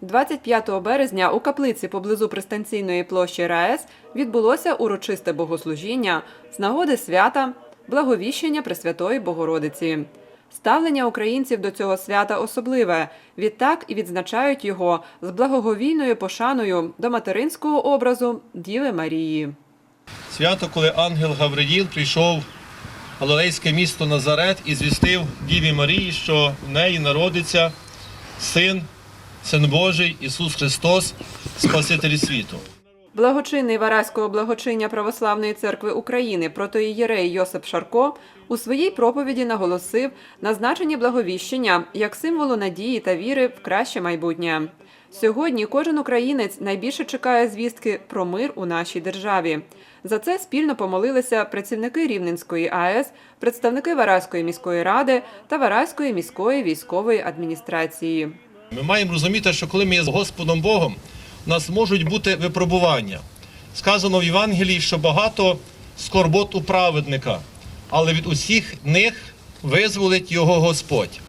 25 березня у каплиці поблизу пристанційної площі РаЕС відбулося урочисте богослужіння з нагоди свята Благовіщення Пресвятої Богородиці. Ставлення українців до цього свята особливе. Відтак і відзначають його з благоговійною пошаною до материнського образу Діви Марії. Свято, коли ангел Гавриїл прийшов в Галилейське місто Назарет і звістив Діві Марії, що в неї народиться син, син Божий Ісус Христос, Спаситель світу. Благочинний Вараського благочиння Православної церкви України протоієрей Йосип Шарко у своїй проповіді наголосив на значенні благовіщення як символу надії та віри в краще майбутнє. Сьогодні кожен українець найбільше чекає звістки про мир у нашій державі. За це спільно помолилися працівники Рівненської АЕС, представники Вараської міської ради та Вараської міської військової адміністрації. Ми маємо розуміти, що коли ми є з Господом Богом, у нас можуть бути випробування. Сказано в Євангелії, що багато скорбот у праведника, але від усіх них визволить його Господь.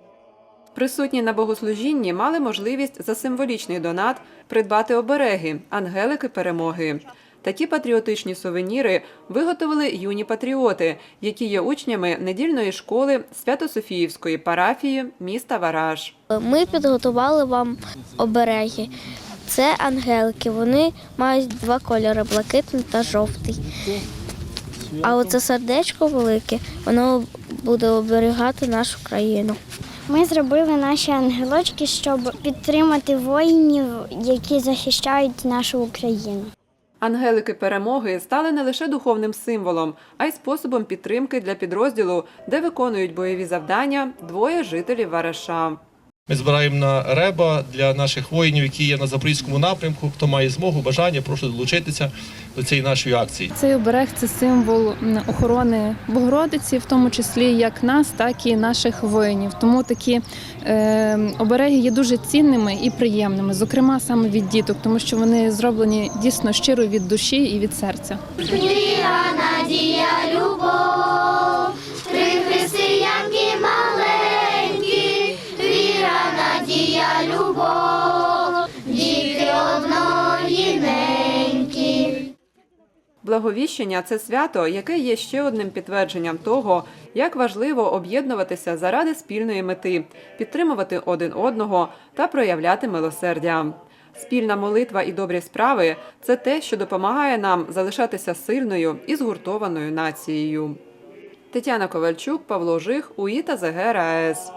Присутні на богослужінні мали можливість за символічний донат придбати обереги, ангелики перемоги. Такі патріотичні сувеніри виготовили юні патріоти, які є учнями недільної школи Свято-Софіївської парафії міста Вараж. Ми підготували вам обереги. Це ангелки. Вони мають два кольори блакитний та жовтий. А оце сердечко велике, воно буде оберігати нашу країну. Ми зробили наші ангелочки, щоб підтримати воїнів, які захищають нашу Україну. Ангелики перемоги стали не лише духовним символом, а й способом підтримки для підрозділу, де виконують бойові завдання двоє жителів Вараша. Ми збираємо на реба для наших воїнів, які є на запорізькому напрямку. Хто має змогу, бажання, прошу долучитися до цієї нашої акції. Цей оберег це символ охорони Богородиці, в тому числі як нас, так і наших воїнів. Тому такі е, обереги є дуже цінними і приємними, зокрема саме від діток, тому що вони зроблені дійсно щиро від душі і від серця. надія, любов, Благовіщення це свято, яке є ще одним підтвердженням того, як важливо об'єднуватися заради спільної мети, підтримувати один одного та проявляти милосердя. Спільна молитва і добрі справи це те, що допомагає нам залишатися сильною і згуртованою нацією. Тетяна Ковальчук, Павло Жих, УІТА ЗГ РаЕС.